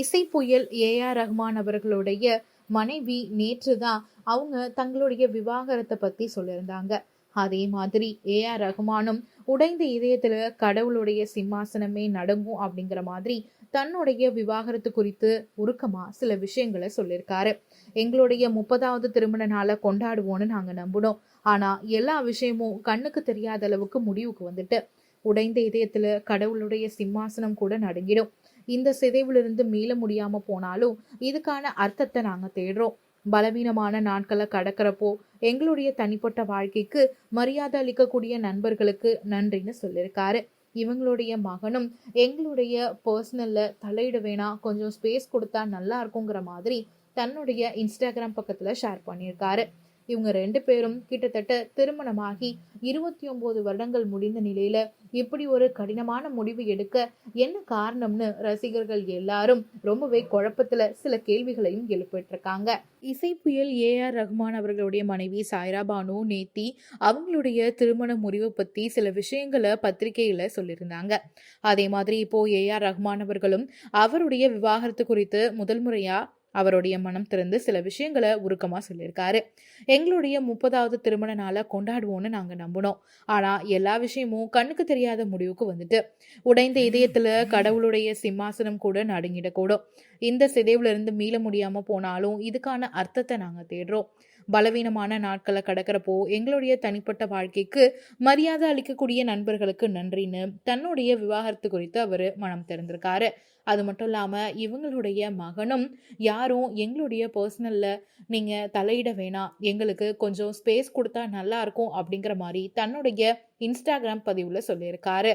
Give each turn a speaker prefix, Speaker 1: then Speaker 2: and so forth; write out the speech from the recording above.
Speaker 1: இசை புயல் A R Rahman அவர்களுடைய மனைவி நேற்று தான் அவங்க தங்களுடைய விவாகரத்தை பத்தி சொல்லியிருந்தாங்க. அதே மாதிரி ஏ ஆர் ரஹ்மானும் உடைந்த இதயத்துல கடவுளுடைய சிம்மாசனமே நடுங்கும் அப்படிங்கிற மாதிரி தன்னுடைய விவாகரத்து குறித்து உருக்கமா சில விஷயங்களை சொல்லியிருக்காரு. எங்களுடைய முப்பதாவது திருமண நாளை கொண்டாடுவோம்னு நாங்க நம்பினோம். ஆனா எல்லா விஷயமும் கண்ணுக்கு தெரியாத அளவுக்கு முடிவுக்கு வந்துட்டு உடைந்த இதயத்துல கடவுளுடைய சிம்மாசனம் கூட நடுங்கிடும். இந்த சிதைவிலிருந்து மீள முடியாம போனாலும் இதுக்கான அர்த்தத்தை நாங்க தேடுறோம். பலவீனமான நாட்களை கடக்கிறப்போ எங்களுடைய தனிப்பட்ட வாழ்க்கைக்கு மரியாதை அளிக்கக்கூடிய நண்பர்களுக்கு நன்றின்னு சொல்லியிருக்காரு இவங்களுடைய மகனும் எங்களுடைய பர்சனல்ல தலையிட வேணாம் கொஞ்சம் ஸ்பேஸ் கொடுத்தா நல்லா இருக்குங்கிற மாதிரி தன்னுடைய இன்ஸ்டாகிராம் பக்கத்துல ஷேர் பண்ணியிருக்காரு இவங்க ரெண்டு பேரும் கிட்டத்தட்ட திருமணமாகி இருபத்தி ஒன்பது வருடங்கள் முடிந்த நிலையில இப்படி ஒரு கடினமான முடிவு எடுக்க என்ன காரணம்னு ரசிகர்கள் எல்லாரும் ரொம்பவே குழப்பத்துல சில கேள்விகளையும் எழுப்பிட்டு இருக்காங்க இசை புயல் ஏ ஆர் ரஹ்மான் அவர்களுடைய மனைவி சாய்ரா பானு நேத்தி அவங்களுடைய திருமண முறிவு பத்தி சில விஷயங்களை பத்திரிகையில சொல்லியிருந்தாங்க. அதே மாதிரி இப்போ ஏ ஆர் ரஹ்மான் அவர்களும் அவருடைய விவாகரத்து குறித்து முதல் முறையா அவருடைய மனம் திறந்து சில விஷயங்களை உருக்கமாக சொல்லியிருக்காரு. எங்களுடைய முப்பதாவது திருமண நாளை கொண்டாடுவோம்னு நாங்கள் நம்பினோம். ஆனால் எல்லா விஷயமும் கண்ணுக்கு தெரியாத முடிவுக்கு வந்துட்டு உடைந்த இதயத்தில் கடவுளுடைய சிம்மாசனம் கூட நடுங்கிடக்கூடும். இந்த சிதைவுலேருந்து மீள முடியாமல் போனாலும் இதுக்கான அர்த்தத்தை நாங்கள் தேடுறோம். பலவீனமான நாட்களை கடக்கிறப்போ எங்களுடைய தனிப்பட்ட வாழ்க்கைக்கு மரியாதை அளிக்கக்கூடிய நண்பர்களுக்கு நன்றின்னு தன்னுடைய விவாகரத்து குறித்து அவர் மனம் திறந்திருக்காரு. அது மட்டும் இல்லாமல் இவங்களுடைய மகனும் யார் யாரும் எங்களுடைய பர்சனலில் நீங்கள் தலையிட வேணாம். எங்களுக்கு கொஞ்சம் ஸ்பேஸ் கொடுத்தா நல்லா இருக்கும் அப்படிங்கிற மாதிரி தன்னுடைய இன்ஸ்டாகிராம் பதிவில் சொல்லியிருக்காரு.